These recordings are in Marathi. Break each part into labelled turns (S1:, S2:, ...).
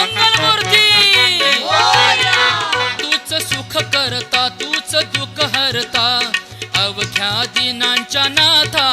S1: मंगलमूर्ती तूच सुख करता तूच दुःख हरता. अवघ्या दिनांच्या नाथा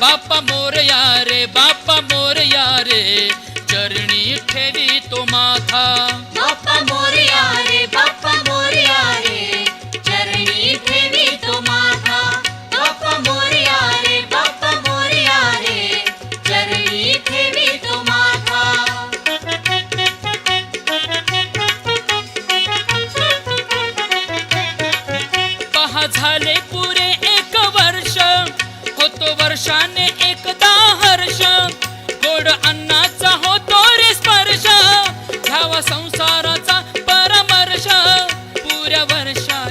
S1: बाप्पा मोरया रे बाप्पा मोरया रे चरणी ठेवी तो माथा.
S2: बाप्पा मोरया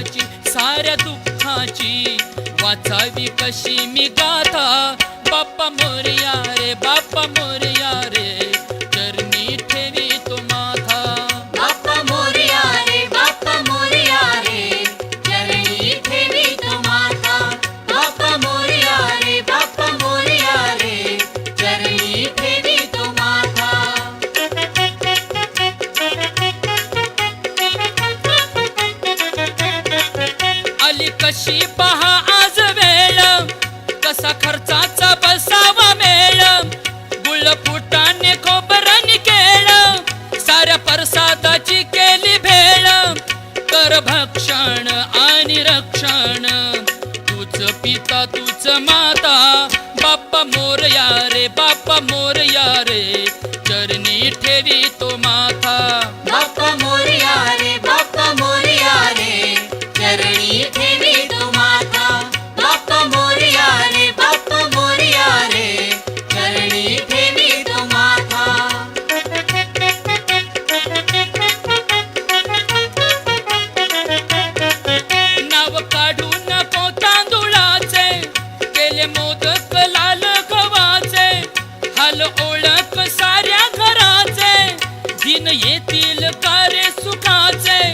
S1: दुःखाची साऱ्या दुःखाची. वाचावी कशी मी गाथा? बाप्पा मोरया रे बाप्पा मोरया रे. कशी पहा आज वेळ. कसा खर्चाचा बसावा मेळ. गुळ फुटाने खोबराने केळ. साऱ्या प्रसादाची केली भेळ. कर भक्षण आणि रक्षण. तूच पिता तूच माता. बाप्पा मोरया रे बाप्पा मोरया रे. चरणी ठेवी तो ओळख साऱ्या घराचे. दिन येतील कार्य सुखाचे.